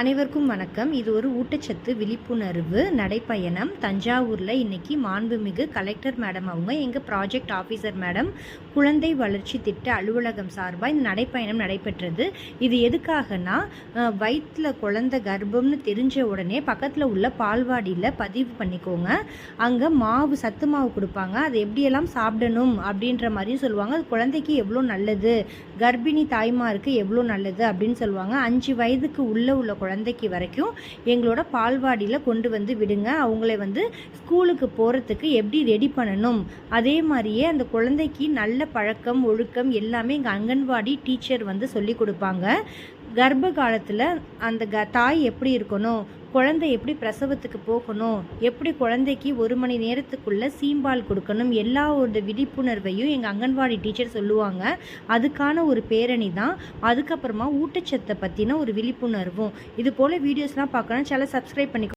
அனைவருக்கும் வணக்கம். இது ஒரு ஊட்டச்சத்து விழிப்புணர்வு நடைப்பயணம் தஞ்சாவூரில் இன்றைக்கி மாண்புமிகு கலெக்டர் மேடம் அவங்க எங்கள் ப்ராஜெக்ட் ஆஃபீஸர் மேடம் குழந்தை வளர்ச்சி திட்ட அலுவலகம் சார்பாக இந்த நடைப்பயணம் நடைபெற்றது. இது எதுக்காகனா வயிற்றில் குழந்த கர்ப்பம்னு தெரிஞ்ச உடனே பக்கத்தில் உள்ள பால்வாடியில் பதிவு பண்ணிக்கோங்க. அங்கே மாவு சத்து மாவு கொடுப்பாங்க. அது எப்படியெல்லாம் சாப்பிடணும் அப்படின்ற மாதிரியும் சொல்லுவாங்க. அது குழந்தைக்கு எவ்வளோ நல்லது? கர்ப்பிணி தாய்மாருக்கு எவ்வளோ நல்லது அப்படின்னு சொல்லுவாங்க. அஞ்சு வயதுக்கு உள்ளே உள்ள குழந்தைக்கு வரைக்கும் எங்களோட பால்வாடியில் கொண்டு வந்து விடுங்க. அவங்கள வந்து ஸ்கூலுக்கு போகிறதுக்கு எப்படி ரெடி பண்ணணும்? அதே மாதிரியே அந்த குழந்தைக்கு நல்ல பழக்கம் ஒழுக்கம் எல்லாமே எங்கள் அங்கன்வாடி டீச்சர் வந்து சொல்லி கொடுப்பாங்க. கர்ப்ப காலத்தில் அந்த க தாய் எப்படி இருக்கணும்? குழந்தை எப்படி பிரசவத்துக்கு போகணும்? எப்படி குழந்தைக்கு ஒரு மணி நேரத்துக்குள்ளே சீம்பால் கொடுக்கணும்? எல்லா ஒரு விழிப்புணர்வையும் எங்கள் அங்கன்வாடி டீச்சர் சொல்லுவாங்க. அதுக்கான ஒரு பேரணி தான். அதுக்கப்புறமா ஊட்டச்சத்தை பற்றின ஒரு விழிப்புணர்வும். இது போல் வீடியோஸ்லாம் பார்க்கணும் சேனல் சப்ஸ்கிரைப் பண்ணிக்கோ